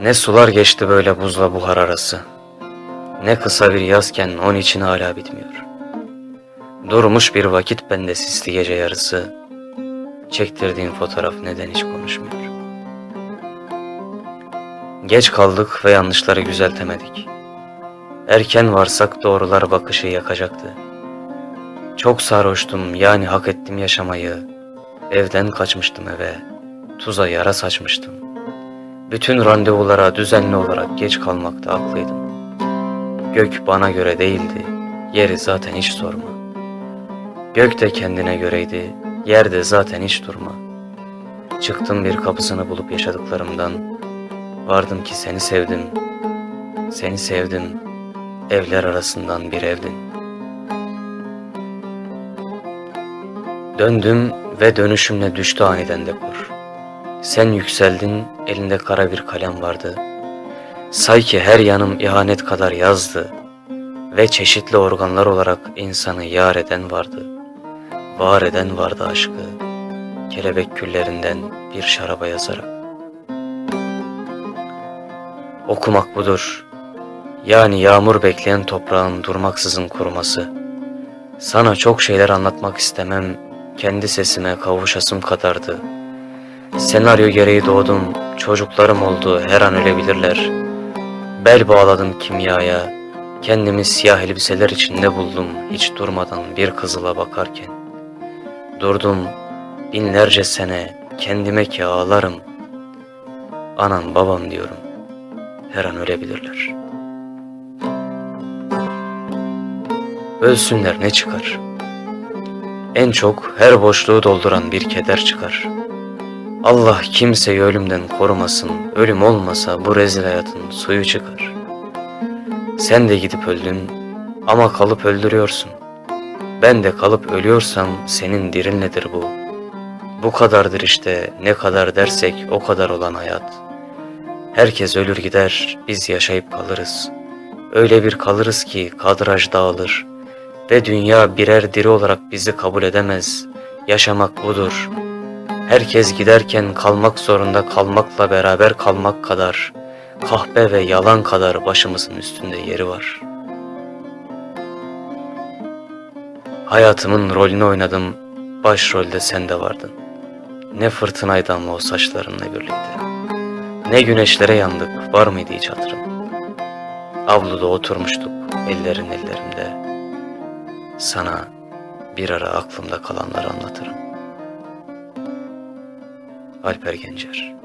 Ne sular geçti böyle buzla buhar arası. Ne kısa bir yazken on için hala bitmiyor. Durmuş bir vakit bende sisli gece yarısı. Çektirdiğin fotoğraf neden hiç konuşmuyor? Geç kaldık ve yanlışları düzeltemedik. Erken varsak doğrular bakışı yakacaktı. Çok sarhoştum yani hak ettim yaşamayı. Evden kaçmıştım eve. Tuza yara saçmıştım. Bütün randevulara düzenli olarak geç kalmakta haklıydım. Gök bana göre değildi. Yeri zaten hiç sorma. Gök de kendine göreydi. Yerde zaten hiç durma. Çıktım bir kapısını bulup yaşadıklarımdan. Vardım ki seni sevdim. Seni sevdim. Evler arasından bir evdin. Döndüm ve dönüşümle düştü aniden dekor. Sen yükseldin, elinde kara bir kalem vardı. Say ki her yanım ihanet kadar yazdı. Ve çeşitli organlar olarak insanı yar eden vardı. Var eden vardı aşkı. Kelebek küllerinden bir şaraba yazarak. Okumak budur. Yani yağmur bekleyen toprağın durmaksızın kuruması. Sana çok şeyler anlatmak istemem, kendi sesime kavuşasım kadardı. Senaryo gereği doğdum, çocuklarım oldu, her an ölebilirler. Bel bağladım kimyaya, kendimi siyah elbiseler içinde buldum hiç durmadan bir kızıla bakarken. Durdum, binlerce sene, kendime ki ağlarım. Anam babam diyorum, her an ölebilirler. Ölsünler ne çıkar? En çok her boşluğu dolduran bir keder çıkar. Allah kimseyi ölümden korumasın, ölüm olmasa bu rezil hayatın suyu çıkar. Sen de gidip öldün ama kalıp öldürüyorsun. Ben de kalıp ölüyorsam senin dirin nedir bu? Bu kadardır işte, ne kadar dersek o kadar olan hayat. Herkes ölür gider, biz yaşayıp kalırız. Öyle bir kalırız ki kadraj dağılır. Ve dünya birer diri olarak bizi kabul edemez. Yaşamak budur. Herkes giderken kalmak zorunda kalmakla beraber kalmak kadar, kahpe ve yalan kadar başımızın üstünde yeri var. Hayatımın rolünü oynadım, başrolde sen de vardın. Ne fırtınaydı ama o saçlarınla birlikte. Ne güneşlere yandık, var mıydı hiç hatırın? Avluda oturmuştuk, ellerin ellerimde. Sana bir ara aklımda kalanları anlatırım. Alper Gencer